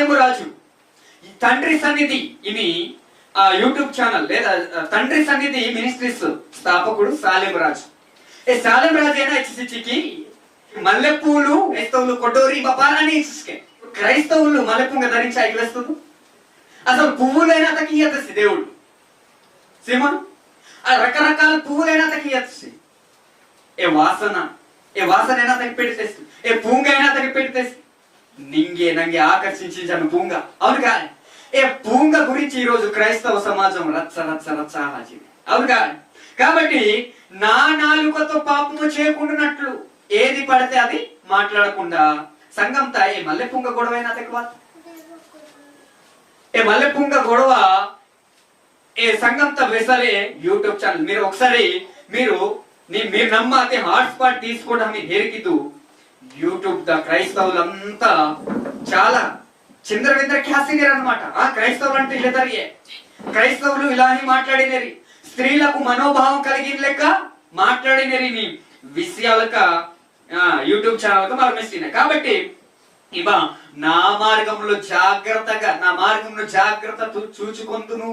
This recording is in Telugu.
సాలెము రాజు. ఈ తండ్రి సన్నిధి ఇది ఆ యూట్యూబ్ ఛానల్ లేదా తండ్రి సన్నిధి మినిస్ట్రీస్ స్థాపకుడు సాలెం రాజు. ఏ సాలెం రాజు అయినా మల్లెపూలు క్రైస్తవులు కొటోరి బపాలని ఇసుకే క్రైస్తవులు మల్లెపూంగ ధరించి ఎగవేస్తుంది అసలు పువ్వులైనా అతకి ఇయ్యతసి దేవుడు. సీమను ఆ రకరకాల పువ్వులైనా అతకి ఇయ్యతసి ఏ వాసన? ఏ వాసన అయినా అతనికి ఏ పువ్వు అయినా అతనికి పెట్టి తెస్తు నింగే నంగే ఆకర్షించాను పూంగ అవును కాదు ఏ పూంగ గురించి ఈ రోజు క్రైస్తవ సమాజం రచ్చ రచ్చ రచ్చ హాజీ అవును కాదు కాబట్టి నా నాలుకతో పాపము చేయకుండానట్లు ఏది పడితే అది మాట్లాడకుండా సంఘం తాయి మల్లె పుంగ గొడవైనా తక్కువ ఏ మల్లె పుంగ గొడవ ఏ సంఘంతో వెసలే యూట్యూబ్ ఛానల్. మీరు ఒకసారి మీరు మీరు నమ్మ అది హాట్స్పాట్ తీసుకోవడం మీరు హేరికిద్దు యూట్యూబ్ ద క్రైస్తవులంతా చాలా చిందర విందర ఖ్యాసినరు అనమాట ఆ క్రైస్తవులు అంటే ఇల్లదరియే క్రైస్తవులు ఇలాని మాట్లాడినరి. స్త్రీలకు మనోభావం కలిగిన లెక్క మాట్లాడినరి నీ విషయాలక ఆ, యూట్యూబ్ ఛానల్ మరమిస్తున్నాయి కాబట్టి ఇవా నా మార్గంలో జాగ్రత్తగా నా మార్గంలో జాగ్రత్త చూచుకొందును.